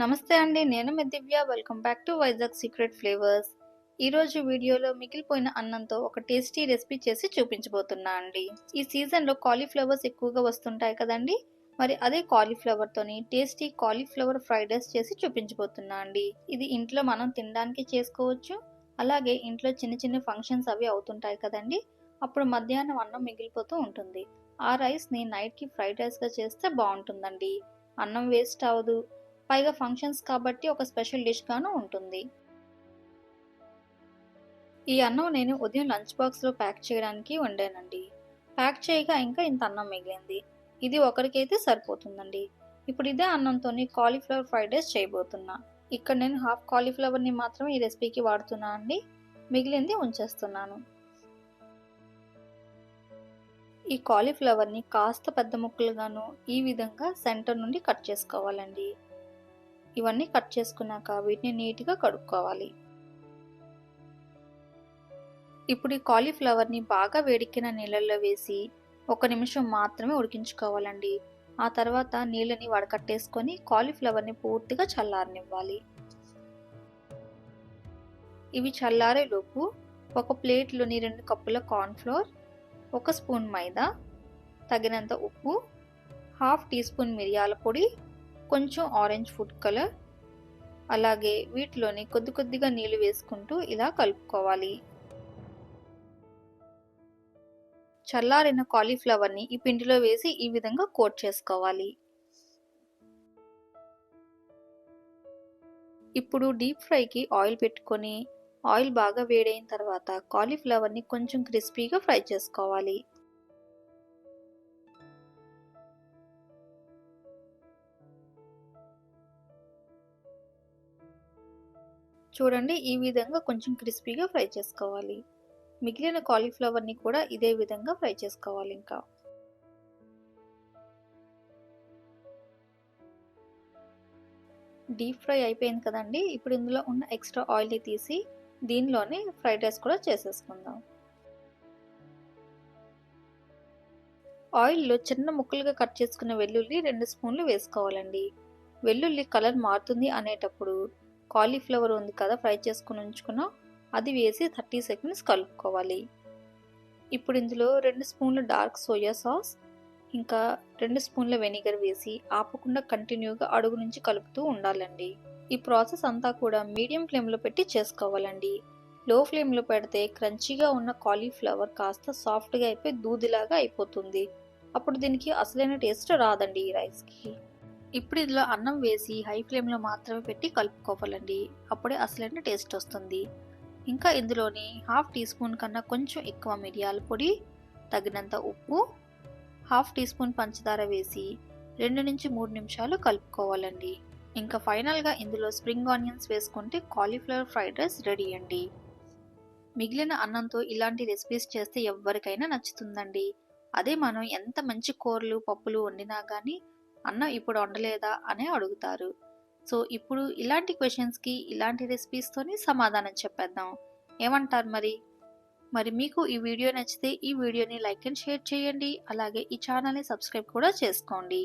నమస్తే అండి నేను మీ Divya. Welcome back to Vizag secret flavours ఈరోజు వీడియోలో మిగిలిపోయిన అన్నంతో ఒక టేస్టీ రెసిపీ చేసి చూపించబోతున్నా అండి. ఈ సీజన్లో కాలీఫ్లవర్స్ ఎక్కువగా వస్తుంటాయి కదండి? మరి అదే కాలీఫ్లవర్తోని టేస్టీ కాలీఫ్లవర్ ఫ్రైడ్ రైస్ చేసి చూపించబోతున్నా అండి. ఇది ఇంట్లో మనం తినడానికి చేసుకోవచ్చు. అలాగే ఇంట్లో చిన్న చిన్న ఫంక్షన్స్ అవి అవుతుంటాయి కదండి? అప్పుడు మధ్యాహ్నం అన్నం మిగిలిపోతూ ఉంటుంది. ఆ రైస్ని నైట్కి ఫ్రైడ్ రైస్గా చేస్తే బాగుంటుందండి. అన్నం వేస్ట్ అవ్వదు. పైగా ఫంక్షన్స్ కాబట్టి ఒక స్పెషల్ డిష్గాను ఉంటుంది. ఈ అన్నం నేను ఉదయం లంచ్ బాక్స్లో ప్యాక్ చేయడానికి వండానండి. ప్యాక్ చేయగా ఇంకా ఇంత అన్నం మిగిలింది. ఇది ఒకరికైతే సరిపోతుందండి. ఇప్పుడు ఇదే అన్నంతో కాలీఫ్లవర్ ఫ్రైడ్ రైస్ చేయబోతున్నా. ఇక్కడ నేను హాఫ్ కాలీఫ్లవర్ని మాత్రమే ఈ రెసిపీకి వాడుతున్నా అండి. మిగిలింది ఉంచేస్తున్నాను. ఈ కాలీఫ్లవర్ని కాస్త పెద్ద ముక్కలుగాను ఈ విధంగా సెంటర్ నుండి కట్ చేసుకోవాలండి. ఇవన్నీ కట్ చేసుకున్నాక వీటిని నీట్గా కడుక్కోవాలి. ఇప్పుడు ఈ కాలీఫ్లవర్ని బాగా వేడిక్కిన నీళ్ళల్లో వేసి ఒక నిమిషం మాత్రమే ఉడికించుకోవాలండి. ఆ తర్వాత నీళ్ళని వడకట్టేసుకొని కాలీఫ్లవర్ని పూర్తిగా చల్లారనివ్వాలి. ఇవి చల్లారే లోపు ఒక ప్లేట్లోని రెండు కప్పుల కార్న్ఫ్లోర్ ఒక స్పూన్ మైదా తగినంత ఉప్పు హాఫ్ టీ స్పూన్ మిరియాల పొడి కొంచెం ఆరెంజ్ ఫుడ్ కలర్ అలాగే వీటిలోని కొద్ది కొద్దిగా నీళ్ళు వేసుకుంటూ ఇలా కలుపుకోవాలి. చల్లారిన కాలీఫ్లవర్ని ఈ పిండిలో వేసి ఈ విధంగా కోట్ చేసుకోవాలి. ఇప్పుడు డీప్ ఫ్రైకి ఆయిల్ పెట్టుకొని ఆయిల్ బాగా వేడైన తర్వాత కాలీఫ్లవర్ని కొంచెం క్రిస్పీగా ఫ్రై చేసుకోవాలి. చూడండి ఈ విధంగా కొంచెం క్రిస్పీగా ఫ్రై చేసుకోవాలి. మిగిలిన కాలీఫ్లవర్ని కూడా ఇదే విధంగా ఫ్రై చేసుకోవాలి ఇంకా. డీప్ ఫ్రై అయిపోయింది కదండి ఇప్పుడు ఇందులో ఉన్న ఎక్స్ట్రా ఆయిల్ని తీసి దీనిలోనే ఫ్రైడ్ రైస్ కూడా చేసేసుకుందాం. ఆయిల్లో చిన్న ముక్కలుగా కట్ చేసుకున్న వెల్లుల్లి రెండు స్పూన్లు వేసుకోవాలండి. వెల్లుల్లి కలర్ మారుతుంది అనేటప్పుడు కాలీఫ్లవర్ ఉంది కదా ఫ్రై చేసుకుని ఉంచుకున్నాం అది వేసి థర్టీ సెకండ్స్ కలుపుకోవాలి. ఇప్పుడు ఇందులో రెండు స్పూన్ల డార్క్ సోయా సాస్ ఇంకా రెండు స్పూన్ల వెనిగర్ వేసి ఆపకుండా కంటిన్యూగా అడుగు నుంచి కలుపుతూ ఉండాలండి. ఈ ప్రాసెస్ అంతా కూడా మీడియం ఫ్లేమ్లో పెట్టి చేసుకోవాలండి. లో ఫ్లేమ్లో పెడితే క్రంచీగా ఉన్న కాలీఫ్లవర్ కాస్త సాఫ్ట్గా అయిపోయి దూదిలాగా అయిపోతుంది. అప్పుడు దీనికి అసలైన టేస్ట్ రాదండి ఈ రైస్కి. ఇప్పుడు ఇందులో అన్నం వేసి హై ఫ్లేమ్లో మాత్రమే పెట్టి కలుపుకోవాలండి. అప్పుడే అసలైన టేస్ట్ వస్తుంది. ఇంకా ఇందులోని హాఫ్ టీ స్పూన్ కన్నా కొంచెం ఎక్కువ మిరియాల పొడి తగినంత ఉప్పు హాఫ్ టీ స్పూన్ పంచదార వేసి రెండు నుంచి మూడు నిమిషాలు కలుపుకోవాలండి. ఇంకా ఫైనల్గా ఇందులో స్ప్రింగ్ ఆనియన్స్ వేసుకుంటే కాలీఫ్లవర్ ఫ్రైడ్ రైస్ రెడీ అండి. మిగిలిన అన్నంతో ఇలాంటి రెసిపీస్ చేస్తే ఎవరికైనా నచ్చుతుందండి. అదే మనం ఎంత మంచి కూరలు పప్పులు వండినా కానీ అన్నం ఇప్పుడు వండలేదా అనే అడుగుతారు. సో ఇప్పుడు ఇలాంటి క్వశ్చన్స్కి ఇలాంటి రెసిపీస్తోని సమాధానం చెప్పేద్దాం. ఏమంటారు మరి? మరి మీకు ఈ వీడియో నచ్చితే ఈ వీడియోని లైక్ అండ్ షేర్ చేయండి. అలాగే ఈ ఛానల్ని సబ్స్క్రైబ్ కూడా చేసుకోండి.